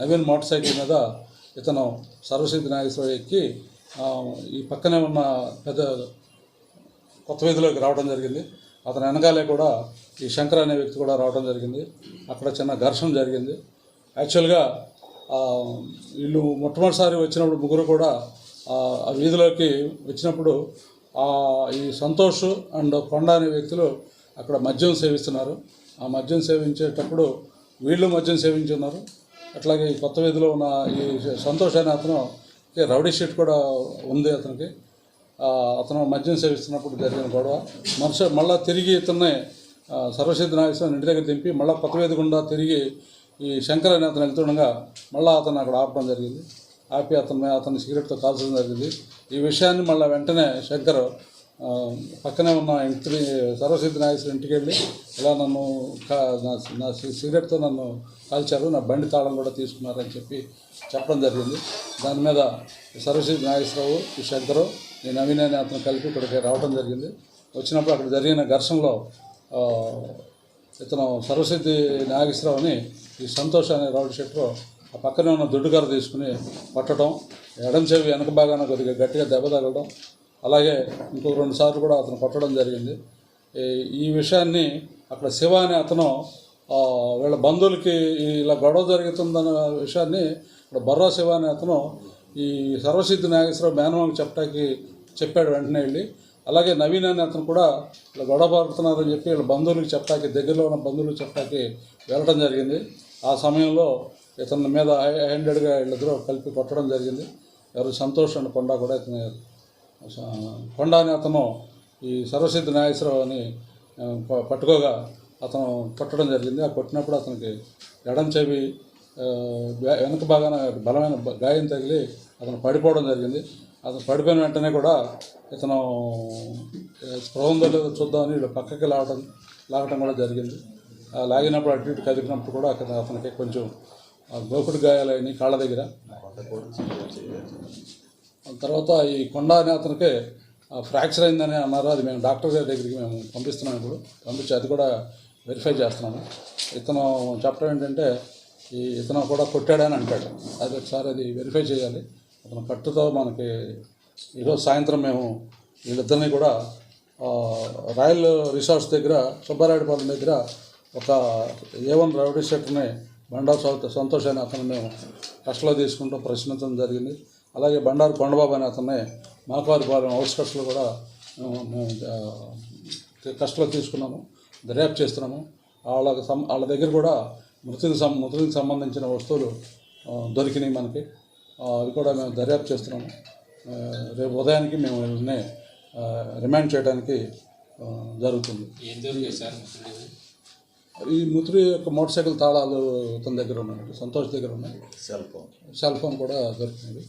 Naveen motor cycle మీద ఇతను సర్వసిద్ధి నాగేశ్వరరావు ఎక్కి ఈ పక్కనే ఉన్న పెద్ద కొత్త వీధిలోకి రావడం జరిగింది. అతని వెనకాలే కూడా ఈ శంకర్ అనే వ్యక్తి కూడా రావడం జరిగింది. అక్కడ చిన్న ఘర్షణ జరిగింది. యాక్చువల్గా వీళ్ళు మొట్టమొదటిసారి వచ్చినప్పుడు ముగ్గురు కూడా ఆ వీధిలోకి వచ్చినప్పుడు ఈ సంతోష్ అండ్ కొండ అనే వ్యక్తులు అక్కడ మద్యం సేవిస్తున్నారు. ఆ మద్యం సేవించేటప్పుడు వీళ్ళు మద్యం సేవించున్నారు. అట్లాగే ఈ కొత్త వీధిలో ఉన్న ఈ సంతోష్ అనే అతను రౌడీ షీట్ కూడా ఉంది అతనికి. అతను మద్యం సేవిస్తున్నప్పుడు జరిగిన గొడవ. మరుస మళ్ళా తిరిగి ఇతన్ని సర్వసిద్ధి నాగేశ్వరం ఇంటి దగ్గర దింపి మళ్ళీ కొత్త వేది గుండా తిరిగి ఈ శంకర్ అనే అతను వెళ్తుండగా మళ్ళీ అతను అక్కడ ఆపడం జరిగింది. ఆపి అతను అతను అతని సిగరెట్తో కాల్చడం జరిగింది. ఈ విషయాన్ని మళ్ళీ వెంటనే శంకర్ పక్కనే ఉన్న ఇంటి సర్వసిద్ధి నాగేశ్వరం ఇంటికి వెళ్ళి ఇలా నన్ను కా- నా నా సిగరెట్తో నన్ను కాల్చారు నా బండి తాళం కూడా తీసుకున్నారని చెప్పి చెప్పడం జరిగింది. దాని మీద సరస్వతి సర్వసిద్ధి నాగేశ్వరరావు ఈ శంకరు ఈ నవీన్ అనే అతను కలిపి ఇక్కడికి రావడం జరిగింది. వచ్చినప్పుడు అక్కడ జరిగిన ఘర్షణలో ఇతను సర్వసిద్ధి నాగేశ్వరరావుని ఈ సంతోష్ అనే రౌడ్ షెట్టర్ ఆ పక్కనే ఉన్న దుడ్డుగారు తీసుకుని పట్టడం ఎడం చెవి వెనక భాగాన కొద్దిగా గట్టిగా దెబ్బ తగలడం అలాగే ఇంకో రెండు సార్లు కూడా అతను కొట్టడం జరిగింది ఈ- విషయాన్ని అక్కడ శివ అనే అతను వీళ్ళ బంధువులకి ఇలా గొడవ జరుగుతుందన్న విషయాన్ని ఇక్కడ బర్రా శివ అనే అతను ఈ సర్వసిద్ధి నాగేశ్వరరావు మేనమామకి చెప్పడానికి చెప్పాడు వెంటనే వెళ్ళి అలాగే నవీన్ అనే అతను కూడా ఇలా గొడవ పడుతున్నారని చెప్పి వీళ్ళ బంధువులకు చెప్పడానికి దగ్గరలో ఉన్న బంధువులకు చెప్పడానికి వెళ్ళడం జరిగింది ఆ సమయంలో ఇతని మీద హ్యాండెడ్గా వీళ్ళిద్దరూ కలిపి కొట్టడం జరిగింది ఎవరు సంతోష్ అండ్ కొండ కూడా ఇతను కొండ అనే అతను ఈ సర్వసిద్ధ నాగేశ్వరరావు అని పట్టుకోగా అతను కొట్టడం జరిగింది. ఆ కొట్టినప్పుడు అతనికి ఎడం చెవి వెనక భాగాన బలమైన గాయం తగిలి అతను పడిపోవడం జరిగింది. అతను పడిపోయిన వెంటనే కూడా ఇతను ఆ, లేదో చూద్దామని వీళ్ళు పక్కకి లాగడం లాగటం కూడా జరిగింది. లాగినప్పుడు అటు ఇటు కదిపినప్పుడు కూడా అక్కడ అతనికి కొంచెం ఆ, గోకుడు గాయాలైన కాళ్ళ దగ్గర. తర్వాత ఈ కొండ అనే అతనికి ఫ్రాక్చర్ అయిందని అన్నారు. అది మేము డాక్టర్ గారి దగ్గరికి మేము పంపిస్తున్నాం ఇప్పుడు. పంపించి అది కూడా వెరిఫై చేస్తున్నాము. ఇతను చెప్పడం ఏంటంటే ఈ ఇతను కూడా కొట్టాడని అంటాడు. అది ఒకసారి అది వెరిఫై చేయాలి. అతను కట్టుతో మనకి ఈరోజు సాయంత్రం మేము వీళ్ళిద్దరిని కూడా రాయల్ రిసార్ట్స్ దగ్గర సుబ్బారాయుడుపాలెం దగ్గర ఒక ఏ వన్ రౌడీ షెట్టర్ని బండారు సౌత్ సంతోష్ అనే అతను మేము కష్టలో తీసుకుంటూ ప్రశ్నించడం జరిగింది. అలాగే బండారు కొండబాబు అనే అతన్ని మాకవారిపాలెం అవుట్స్కట్స్లో కూడా మేము కష్టలో తీసుకున్నాము. దర్యాప్తు చేస్తున్నాము. వాళ్ళకి సం వాళ్ళ దగ్గర కూడా మృతికి సం మృతికి సంబంధించిన వస్తువులు దొరికినాయి మనకి. అవి కూడా మేము దర్యాప్తు చేస్తున్నాము. రేపు ఉదయానికి మేము వీళ్ళని రిమాండ్ చేయడానికి జరుగుతుంది? ఈ ముతురి యొక్క మోటార్ సైకిల్ తాళాలు తన దగ్గర ఉన్నాయి. సంతోష్ దగ్గర ఉన్నాయి. Cell phone. సెల్ ఫోన్ కూడా దొరికింది.